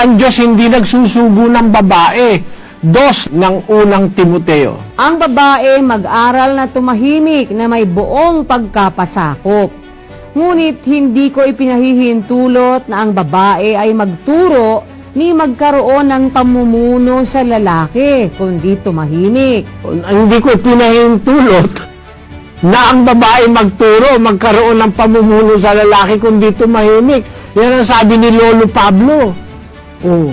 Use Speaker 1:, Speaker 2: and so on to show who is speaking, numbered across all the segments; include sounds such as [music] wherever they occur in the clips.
Speaker 1: ang Diyos hindi nagsusugo ng babae. Dos ng unang Timoteo.
Speaker 2: Ang babae mag-aral na tumahimik na may buong pagkapasakop. Ngunit hindi ko ipinahihintulot na ang babae ay magturo ni magkaroon ng pamumuno sa lalaki, kundi tumahimik.
Speaker 1: Hindi ko pinahintulot na ang babae magturo, magkaroon ng pamumuno sa lalaki kundi tumahimik. Yan ang sabi ni Lolo Pablo. Oh.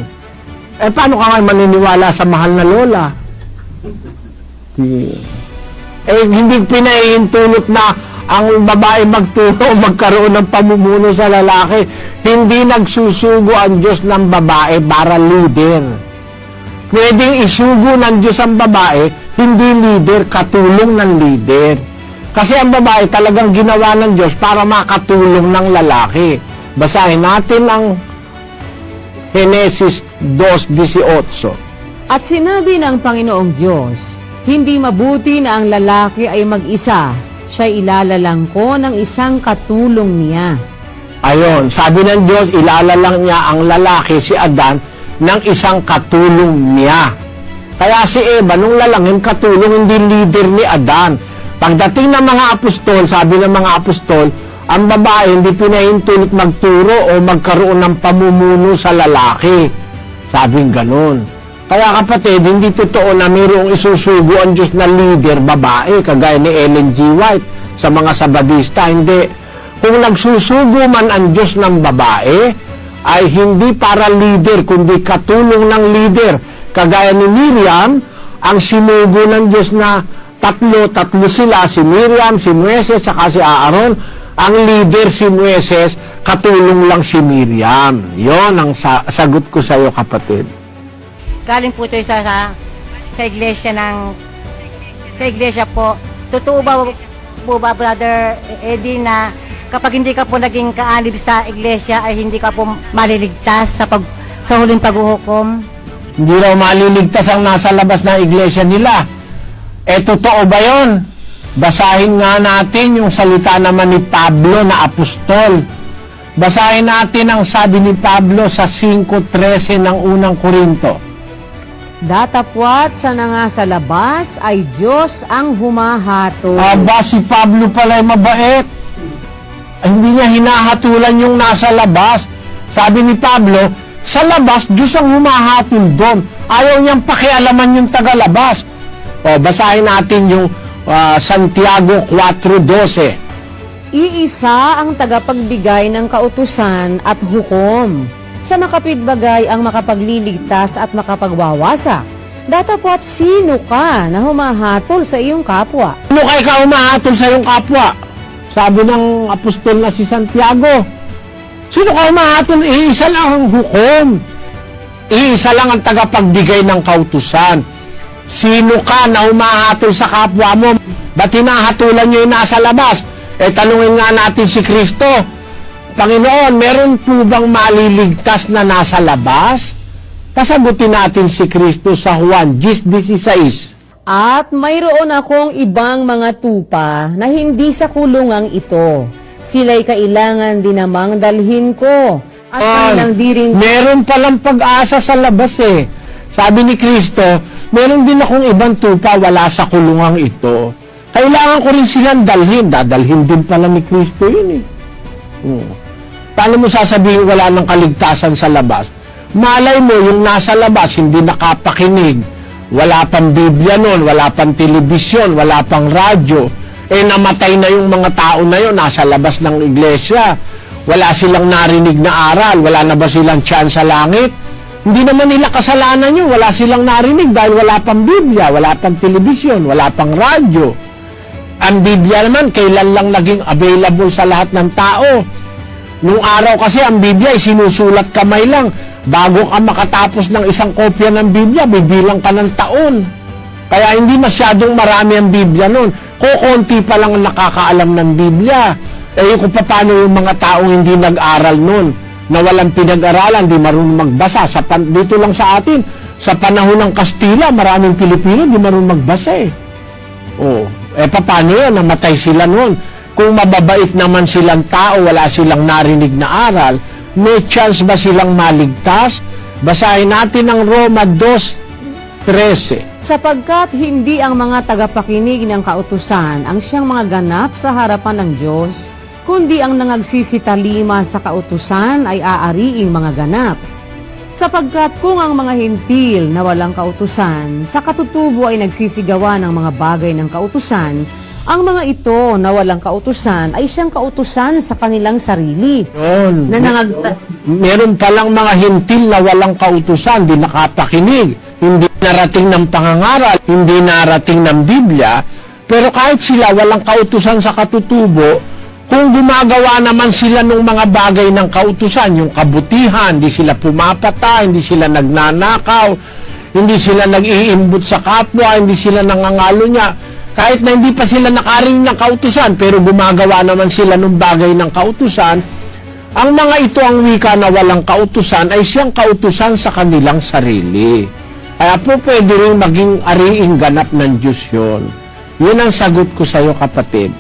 Speaker 1: Eh, paano ka nga maniniwala sa mahal na lola? Di- Eh, hindi pinahihintulot na ang babae magturo, [laughs] magkaroon ng pamumuno sa lalaki. Hindi nagsusugo ang Diyos ng babae para leader. Pwedeng isugo ng Diyos ang babae, hindi leader, katulong ng leader. Kasi ang babae talagang ginawa ng Diyos para makatulong ng lalaki. Basahin natin ang Genesis 2.18.
Speaker 2: At sinabi ng Panginoong Diyos, hindi mabuti na ang lalaki ay mag-isa, siya ilalalang ko ng isang katulong niya.
Speaker 1: Ayon, sabi ng Diyos, ilalalang niya ang lalaki, si Adan, ng isang katulong niya. Kaya si Eva, nung lalangin, katulong, hindi leader ni Adan. Pagdating ng mga apostol, sabi ng mga apostol, ang babae hindi pinahintulot magturo o magkaroon ng pamumuno sa lalaki. Sabing ganun. Kaya kapatid, hindi totoo na mayroong isusugo ang Diyos na leader babae, kagaya ni Ellen G. White sa mga Sabadista. Hindi. Kung nagsusugo man ang Diyos ng babae, ay hindi para leader, kundi katulong ng leader. Kagaya ni Miriam, ang sinugo ng Diyos na tatlo, tatlo sila, si Miriam, si Moises, saka si Aaron. Ang leader si Moises, katulong lang si Miriam. Yon ang sa- sagot ko sa iyo, kapatid.
Speaker 3: Galing po ito sa, sa, sa iglesia ng, sa iglesia po. Totoo ba po ba, Brother Eddie, na kapag hindi ka po naging kaalib sa iglesia ay hindi ka po maliligtas sa, pag, sa huling paghuhukom?
Speaker 1: Hindi raw maliligtas ang nasa labas ng iglesia nila. Eh, totoo ba yon? Basahin nga natin yung salita naman ni Pablo na apostol. Basahin natin ang sabi ni Pablo sa 5.13 ng unang Korinto.
Speaker 2: Datapwat sa nga sa labas ay Diyos ang humahato.
Speaker 1: Aba, si Pablo pala ay mabait. Ay, hindi niya hinahatulan yung nasa labas. Sabi ni Pablo, sa labas, Diyos ang humahatol doon. Ayaw niyang pakialaman yung tagalabas. O, basahin natin yung ah, Santiago 4.12.
Speaker 2: Iisa ang tagapagbigay ng kautusan at hukom. Sa makapitbagay ang makapagliligtas at makapagwawasak. Datapwat sino ka na humahatol sa iyong kapwa?
Speaker 1: Ano kay ka humahatol sa iyong kapwa? Sabi ng apostol na si Santiago. Sino ka humahatol? Iisa lang ang hukom. Iisa lang ang tagapagbigay ng kautusan. Sino ka na humahatol sa kapwa mo? Ba't hinahatulan niyo yung nasa labas? Eh, tanungin nga natin si Kristo. Panginoon, meron po bang maliligtas na nasa labas? Pasagutin natin si Kristo sa Juan 10.16.
Speaker 2: At mayroon akong ibang mga tupa na hindi sa kulungang ito. Sila'y kailangan din namang dalhin ko. At kanilang diring
Speaker 1: Meron palang pag-asa sa labas eh. Sabi ni Kristo, meron din akong ibang tupa wala sa kulungang ito. Kailangan ko rin silang dalhin. Dadalhin din pala ni Kristo yun eh. Hmm. Paano mo sasabihin wala ng kaligtasan sa labas? Malay mo, yung nasa labas, hindi nakapakinig. Wala pang Biblia noon, wala pang telebisyon, wala pang radyo. Eh, namatay na yung mga tao na yun, nasa labas ng iglesia. Wala silang narinig na aral, wala na ba silang tiyan sa langit? Hindi naman nila kasalanan yun, wala silang narinig dahil wala pang Biblia, wala pang telebisyon, wala pang radyo. Ang Biblia naman, kailan lang naging available sa lahat ng tao. Nung araw kasi ang Biblia ay sinusulat kamay lang. Bago ka makatapos ng isang kopya ng Biblia, bibilang ka ng taon. Kaya hindi masyadong marami ang Biblia noon. Kukunti pa lang ang nakakaalam ng Biblia. Eh kung paano yung mga taong hindi nag-aral noon, na walang pinag-aralan, di marunong magbasa. Sa pan- dito lang sa atin, sa panahon ng Kastila, maraming Pilipino di marunong magbasa eh. Oh, eh paano yun? Namatay sila noon. Kung mababait naman silang tao, wala silang narinig na aral, may chance ba silang maligtas? Basahin natin ang Roma 2.13.
Speaker 2: Sapagkat hindi ang mga tagapakinig ng kautusan ang siyang mga ganap sa harapan ng Diyos, kundi ang nangagsisitalima sa kautusan ay aariing mga ganap. Sapagkat kung ang mga hintil na walang kautusan, sa katutubo ay nagsisigawa ng mga bagay ng kautusan, ang mga ito na walang kautusan ay siyang kautusan sa kanilang sarili.
Speaker 1: Yun.
Speaker 2: Na nangagta-
Speaker 1: Meron palang mga hintil na walang kautusan, di nakapakinig, hindi narating ng pangangaral, hindi narating ng Biblia, pero kahit sila walang kautusan sa katutubo, kung gumagawa naman sila ng mga bagay ng kautusan, yung kabutihan, hindi sila pumapata, hindi sila nagnanakaw, hindi sila nag-iimbot sa kapwa, hindi sila nangangalo niya, kahit na hindi pa sila nakaring ng kautusan, pero gumagawa naman sila ng bagay ng kautusan, ang mga ito ang wika na walang kautusan ay siyang kautusan sa kanilang sarili. Kaya po pwede rin maging ariing ganap ng Diyos yun. Yun ang sagot ko sa iyo kapatid.